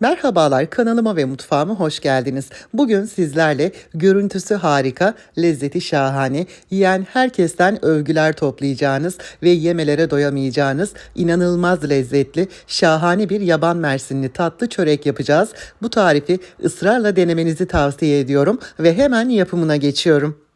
Merhabalar kanalıma ve mutfağıma hoş geldiniz. Bugün sizlerle görüntüsü harika, lezzeti şahane, yiyen herkesten övgüler toplayacağınız ve yemelere doyamayacağınız inanılmaz lezzetli, şahane bir yaban mersinli tatlı çörek yapacağız. Bu tarifi ısrarla denemenizi tavsiye ediyorum ve hemen yapımına geçiyorum.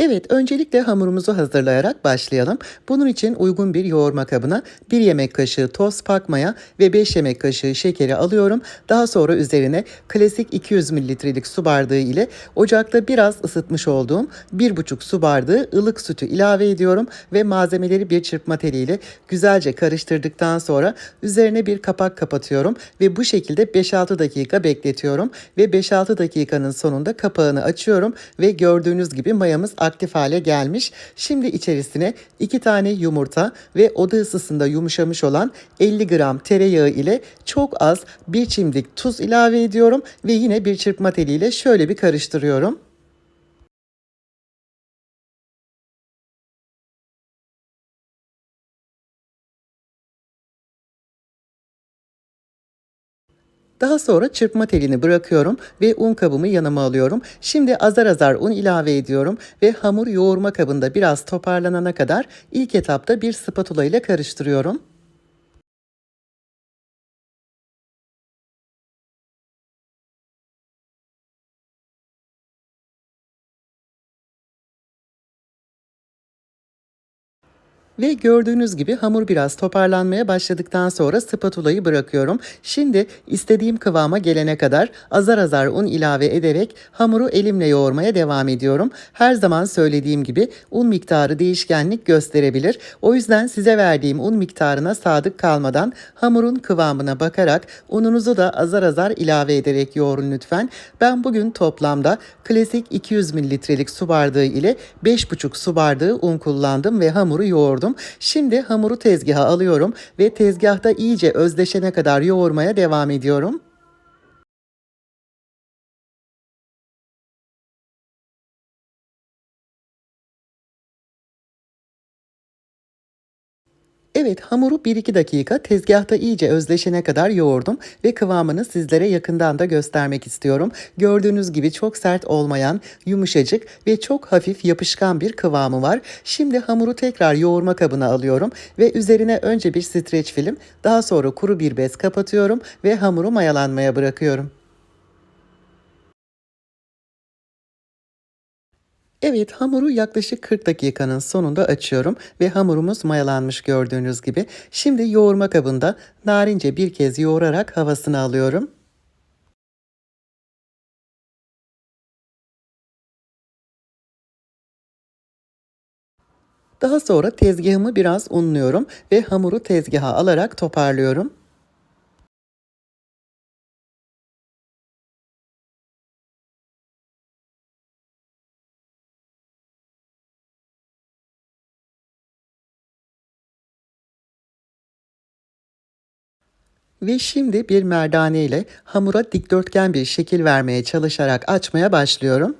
Evet, öncelikle hamurumuzu hazırlayarak başlayalım. Bunun için uygun bir yoğurma kabına 1 yemek kaşığı toz pakmaya ve 5 yemek kaşığı şekeri alıyorum. Daha sonra üzerine klasik 200 mililitrelik su bardağı ile ocakta biraz ısıtmış olduğum 1,5 su bardağı ılık sütü ilave ediyorum ve malzemeleri bir çırpma teliyle güzelce karıştırdıktan sonra üzerine bir kapak kapatıyorum ve bu şekilde 5-6 dakika bekletiyorum ve 5-6 dakikanın sonunda kapağını açıyorum ve gördüğünüz gibi mayamız aktif hale gelmiş. Şimdi içerisine 2 tane yumurta ve oda ısısında yumuşamış olan 50 gram tereyağı ile çok az bir çimdik tuz ilave ediyorum ve yine bir çırpma teliyle şöyle bir karıştırıyorum. Daha sonra çırpma telini bırakıyorum ve un kabımı yanıma alıyorum. Şimdi azar azar un ilave ediyorum ve hamur yoğurma kabında biraz toparlanana kadar ilk etapta bir spatula ile karıştırıyorum. Ve gördüğünüz gibi hamur biraz toparlanmaya başladıktan sonra spatulayı bırakıyorum. Şimdi istediğim kıvama gelene kadar azar azar un ilave ederek hamuru elimle yoğurmaya devam ediyorum. Her zaman söylediğim gibi un miktarı değişkenlik gösterebilir. O yüzden size verdiğim un miktarına sadık kalmadan hamurun kıvamına bakarak ununuzu da azar azar ilave ederek yoğurun lütfen. Ben bugün toplamda klasik 200 mililitrelik su bardağı ile 5,5 su bardağı un kullandım ve hamuru yoğurdum yoğurdum. Şimdi hamuru tezgaha alıyorum ve tezgahta iyice özdeşene kadar yoğurmaya devam ediyorum. Evet hamuru 1-2 dakika tezgahta iyice özleşene kadar yoğurdum ve kıvamını sizlere yakından da göstermek istiyorum. Gördüğünüz gibi çok sert olmayan, yumuşacık ve çok hafif yapışkan bir kıvamı var. Şimdi hamuru tekrar yoğurma kabına alıyorum ve üzerine önce bir streç film, daha sonra kuru bir bez kapatıyorum ve hamuru mayalanmaya bırakıyorum. Evet hamuru yaklaşık 40 dakikanın sonunda açıyorum ve hamurumuz mayalanmış gördüğünüz gibi. Şimdi yoğurma kabında narince bir kez yoğurarak havasını alıyorum. Daha sonra tezgahımı biraz unluyorum ve hamuru tezgaha alarak toparlıyorum. Ve şimdi bir merdane ile hamura dikdörtgen bir şekil vermeye çalışarak açmaya başlıyorum.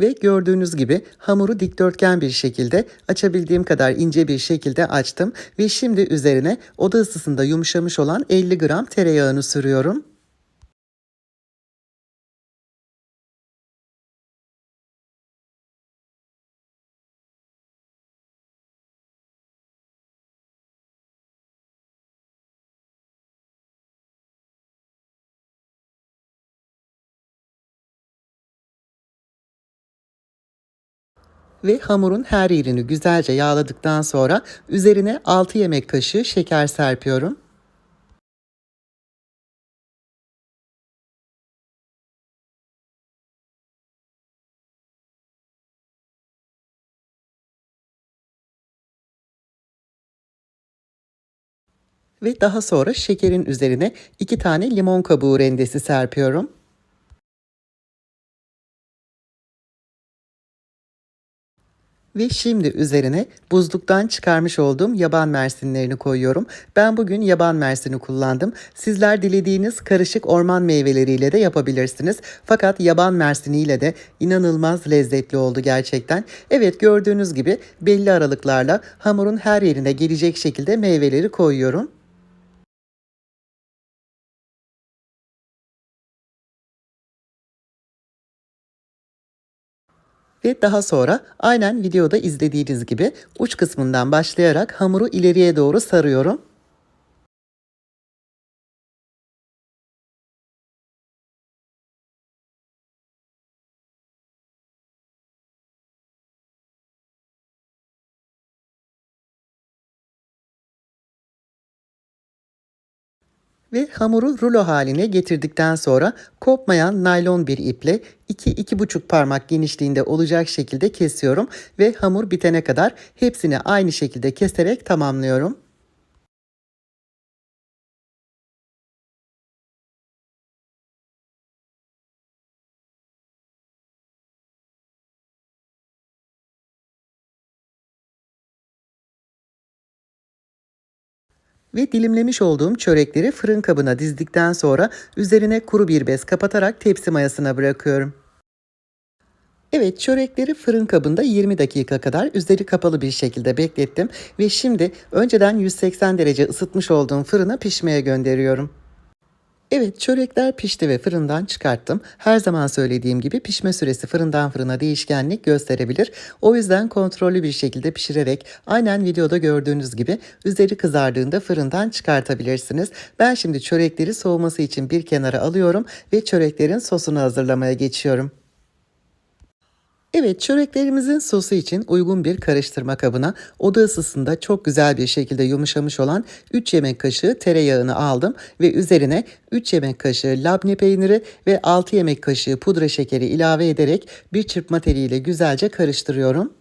Ve gördüğünüz gibi hamuru dikdörtgen bir şekilde açabildiğim kadar ince bir şekilde açtım ve şimdi üzerine oda ısısında yumuşamış olan 50 gram tereyağını sürüyorum. Ve hamurun her yerini güzelce yağladıktan sonra üzerine 6 yemek kaşığı şeker serpiyorum. Ve daha sonra şekerin üzerine 2 tane limon kabuğu rendesi serpiyorum. Ve şimdi üzerine buzluktan çıkarmış olduğum yaban mersinlerini koyuyorum. Ben bugün yaban mersini kullandım. Sizler dilediğiniz karışık orman meyveleriyle de yapabilirsiniz. Fakat yaban mersiniyle de inanılmaz lezzetli oldu gerçekten. Evet gördüğünüz gibi belli aralıklarla hamurun her yerine gelecek şekilde meyveleri koyuyorum. Ve daha sonra aynen videoda izlediğiniz gibi uç kısmından başlayarak hamuru ileriye doğru sarıyorum. Ve hamuru rulo haline getirdikten sonra kopmayan naylon bir iple 2-2,5 parmak genişliğinde olacak şekilde kesiyorum ve hamur bitene kadar hepsini aynı şekilde keserek tamamlıyorum. Ve dilimlemiş olduğum çörekleri fırın kabına dizdikten sonra üzerine kuru bir bez kapatarak tepsi mayasına bırakıyorum. Evet çörekleri fırın kabında 20 dakika kadar üzeri kapalı bir şekilde beklettim ve şimdi önceden 180 derece ısıtmış olduğum fırına pişmeye gönderiyorum. Evet çörekler pişti ve fırından çıkarttım. Her zaman söylediğim gibi pişme süresi fırından fırına değişkenlik gösterebilir. O yüzden kontrollü bir şekilde pişirerek aynen videoda gördüğünüz gibi üzeri kızardığında fırından çıkartabilirsiniz. Ben şimdi çörekleri soğuması için bir kenara alıyorum ve çöreklerin sosunu hazırlamaya geçiyorum. Evet çöreklerimizin sosu için uygun bir karıştırma kabına oda ısısında çok güzel bir şekilde yumuşamış olan 3 yemek kaşığı tereyağını aldım ve üzerine 3 yemek kaşığı labne peyniri ve 6 yemek kaşığı pudra şekeri ilave ederek bir çırpma teliyle güzelce karıştırıyorum.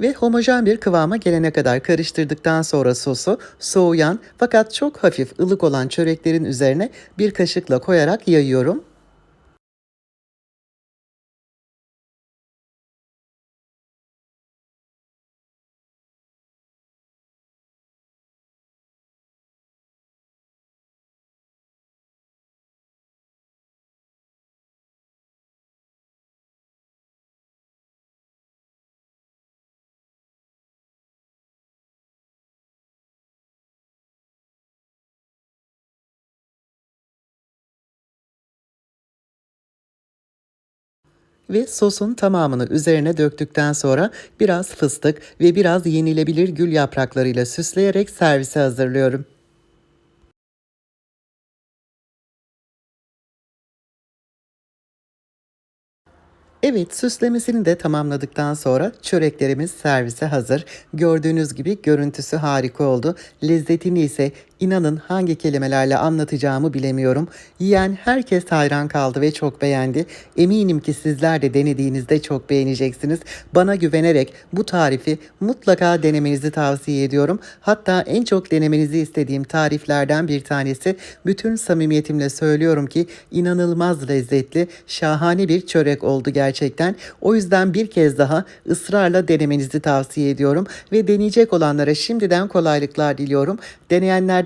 Ve homojen bir kıvama gelene kadar karıştırdıktan sonra sosu soğuyan fakat çok hafif ılık olan çöreklerin üzerine bir kaşıkla koyarak yayıyorum. Ve sosun tamamını üzerine döktükten sonra biraz fıstık ve biraz yenilebilir gül yapraklarıyla süsleyerek servise hazırlıyorum. Evet süslemesini de tamamladıktan sonra çöreklerimiz servise hazır. Gördüğünüz gibi görüntüsü harika oldu. Lezzetini ise İnanın hangi kelimelerle anlatacağımı bilemiyorum. Yiyen herkes hayran kaldı ve çok beğendi. Eminim ki sizler de denediğinizde çok beğeneceksiniz. Bana güvenerek bu tarifi mutlaka denemenizi tavsiye ediyorum. Hatta en çok denemenizi istediğim tariflerden bir tanesi. Bütün samimiyetimle söylüyorum ki inanılmaz lezzetli, şahane bir çörek oldu gerçekten. O yüzden bir kez daha ısrarla denemenizi tavsiye ediyorum ve deneyecek olanlara şimdiden kolaylıklar diliyorum. Deneyenler